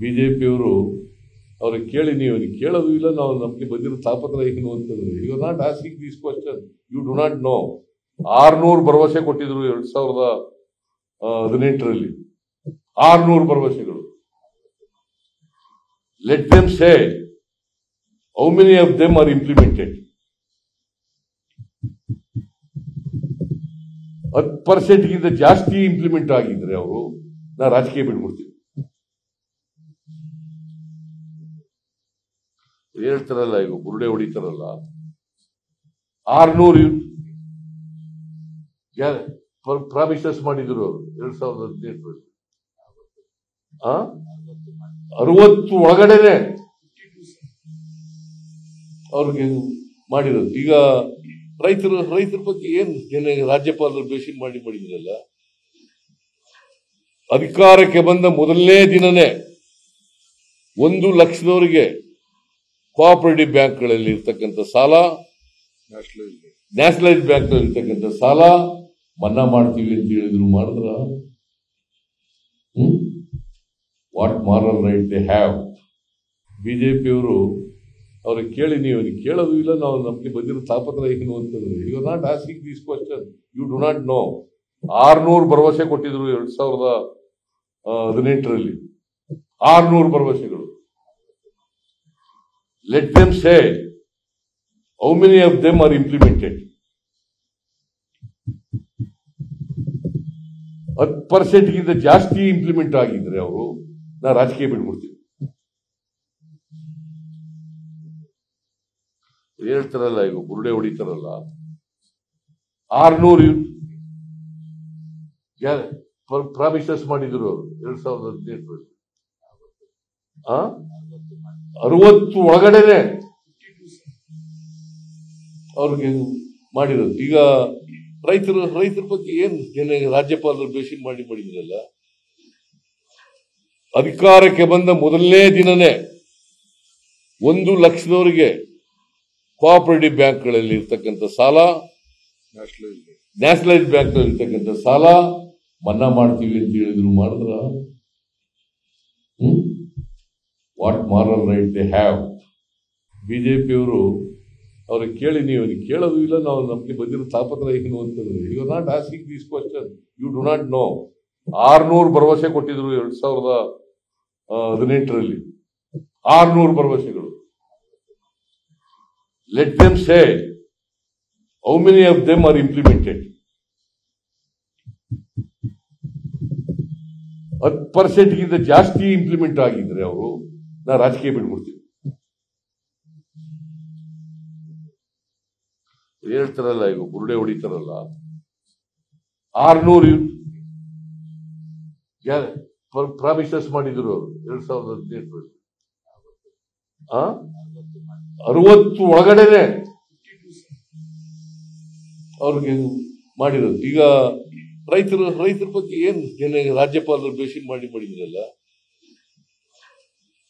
B J ಪಿಯವರು ಅವ್ರಿಗೆ ಕೇಳಿ, ನೀವು ಕೇಳೋದು ಇಲ್ಲ, ನಾವು ನಮಗೆ ಬಂದಿರೋ ತಾಪತ್ರ ಏನು ಅಂತಂದ್ರೆ you not asking this question you do not know ಆರ್ನೂರು ಭರವಸೆ ಕೊಟ್ಟಿದ್ರು ಎರಡು ಸಾವಿರದ ಹದಿನೆಂಟರಲ್ಲಿ. ಆರ್ನೂರು ಭರವಸೆಗಳು. Let them say how many of them are implemented ಹತ್ತು ಪರ್ಸೆಂಟ್ಗಿಂತ ಜಾಸ್ತಿ ಇಂಪ್ಲಿಮೆಂಟ್ ಆಗಿದ್ರೆ ಅವರು, ನಾ ರಾಜಕೀಯ ಬಿಟ್ಬಿಡ್ತೀನಿ. ಹೇಳ್ತಾರಲ್ಲ, ಈಗ ಬುರುಡೆ ಹೊಡಿತಾರಲ್ಲ. ಆರ್ನೂರು ಪ್ರಾಮಿಸಸ್ ಮಾಡಿದ್ರು ಅವರು, ಎರಡ್ ಸಾವಿರದ ಹದಿನೆಂಟರಲ್ಲಿ. ಅರವತ್ತು ಒಳಗಡೆನೆ. ಅವ್ರಿಗೆ ಮಾಡಿರೋದು. ಈಗ ರೈತರು, ರೈತರ ಬಗ್ಗೆ ಏನ್ ನಿನ್ನೆ ರಾಜ್ಯಪಾಲರು ಬೇಸಿ ಮಾಡಿ ಮಾಡಿದ್ರಲ್ಲ? ಅಧಿಕಾರಕ್ಕೆ ಬಂದ ಮೊದಲನೇ ದಿನನೇ ಒಂದು ಲಕ್ಷದವರಿಗೆ ಕೋಆಪರೇಟಿವ್ ಬ್ಯಾಂಕ್ಗಳಲ್ಲಿ ಇರ್ತಕ್ಕಂಥ ಸಾಲ ನ್ಯಾಷನಲೈಸ್ ಬ್ಯಾಂಕ್ನಲ್ಲಿ ಇರ್ತಕ್ಕಂಥ ಸಾಲ, ಮನ್ನಾ ಮಾಡ್ತೀವಿ ಅಂತ ಹೇಳಿದ್ರು ಮಾಡಿದ್ರ? What moral right they have ಬಿಜೆಪಿಯವರು ಅವ್ರಿಗೆ ಕೇಳಿ, ನೀವು ಕೇಳೋದು ಇಲ್ಲ, ನಾವು ನಮಗೆ ಬಂದಿರೋ ತಾಪತ್ರ ಏನು ಅಂತಂದ್ರೆ you not asking this question you do not know ಆರ್ನೂರು ಭರವಸೆ ಕೊಟ್ಟಿದ್ರು ಎರಡ್ ಸಾವಿರದ ಹದಿನೆಂಟರಲ್ಲಿ. ಆರ್ನೂರು ಭರವಸೆಗಳು. Let them say how many of them are implemented ಹತ್ತು ಪರ್ಸೆಂಟ್ಗಿಂತ ಜಾಸ್ತಿ ಇಂಪ್ಲಿಮೆಂಟ್ ಆಗಿದ್ರೆ ಅವರು, ನಾ ರಾಜಕೀಯ ಬಿಟ್ಬಿಡ್ತೀನಿ. ಹೇಳ್ತಾರಲ್ಲ, ಈಗ ಬುರುಡೆ ಹೊಡಿತಾರಲ್ಲ. ಆರ್ನೂರು ಪ್ರಾಮಿಸಸ್ ಮಾಡಿದ್ರು ಅವರು, ಎರಡ್ ಸಾವಿರದ ಹದಿನೆಂಟರಲ್ಲಿ. ಅರವತ್ತು ಒಳಗಡೆನೆ ಅವ್ರಿಗೆ ಮಾಡಿರೋದು. ಈಗ ರೈತರು, ರೈತರ ಬಗ್ಗೆ ಏನು ಏನೇ ರಾಜ್ಯಪಾಲರು ಬೇಸಿ ಮಾಡಿ ಮಾಡಿದ್ರಲ್ಲ? ಅಧಿಕಾರಕ್ಕೆ ಬಂದ ಮೊದಲನೇ ದಿನನೇ ಒಂದು ಲಕ್ಷದವರಿಗೆ ಕೋಆಪರೇಟಿವ್ ಬ್ಯಾಂಕ್ಗಳಲ್ಲಿ ಇರ್ತಕ್ಕಂಥ ಸಾಲ ನ್ಯಾಷನಲೈಸ್ ಬ್ಯಾಂಕ್ನಲ್ಲಿ ಇರ್ತಕ್ಕಂಥ ಸಾಲ, ಮನ್ನಾ ಮಾಡ್ತೀವಿ ಅಂತ ಹೇಳಿದ್ರು ಮಾಡಿದ್ರ? What moral right they have ಬಿಜೆಪಿಯವರು ಅವ್ರಿಗೆ ಕೇಳಿ, ನೀವು ಕೇಳೋದು ಇಲ್ಲ, ನಾವು ನಮಗೆ ಬಂದಿರೋ ತಾಪತ್ರ ಏನು ಅಂತಂದ್ರೆ you not asking these question you do not know ಆರ್ನೂರು ಭರವಸೆ ಕೊಟ್ಟಿದ್ರು ಎರಡು ಸಾವಿರದ ಹದಿನೆಂಟರಲ್ಲಿ. ಆರ್ನೂರು ಭರವಸೆಗಳು. Let them say how many of them are implemented ಹತ್ತು ಪರ್ಸೆಂಟ್ಗಿಂತ ಜಾಸ್ತಿ ಇಂಪ್ಲಿಮೆಂಟ್ ಆಗಿದ್ರೆ ಅವರು ನಾ ರಾಜಕೀಯ ಬಿಟ್ಬಿಡ್ತೀನಿ. ಹೇಳ್ತಾರಲ್ಲ, ಈಗ ಬುರುಡೆ ಹೊಡಿತಾರಲ್ಲ. ಆರ್ನೂರು ಪ್ರಾಮಿಸಸ್ ಮಾಡಿದ್ರು ಅವರು, ಎರಡ್ ಸಾವಿರದ ಹದಿನೆಂಟರಲ್ಲಿ. ಅರವತ್ತು ಒಳಗಡೆನೆ ಅವ್ರಿಗೆ ಮಾಡಿರೋದು. ಈಗ ರೈತರು ರೈತರ ಬಗ್ಗೆ ಏನು ಏನೇ ರಾಜ್ಯಪಾಲರು ಬೇಸಿನ್ ಮಾಡಿ ಮಾಡಿದ್ರಲ್ಲ?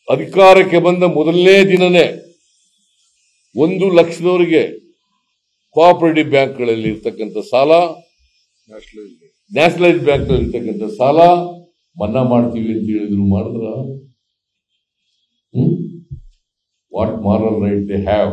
ಅಧಿಕಾರಕ್ಕೆ ಬಂದ ಮೊದಲನೇ ದಿನನೇ ಒಂದು ಲಕ್ಷದವರಿಗೆ ಕೋಆಪರೇಟಿವ್ ಬ್ಯಾಂಕ್ಗಳಲ್ಲಿ ಇರ್ತಕ್ಕಂಥ ಸಾಲ ನ್ಯಾಷನಲೈಸ್ ಬ್ಯಾಂಕ್ನಲ್ಲಿ ಇರ್ತಕ್ಕಂಥ ಸಾಲ, ಮನ್ನಾ ಮಾಡ್ತೀವಿ ಅಂತ ಹೇಳಿದ್ರು ಮಾಡಿದ್ರ? What moral right they have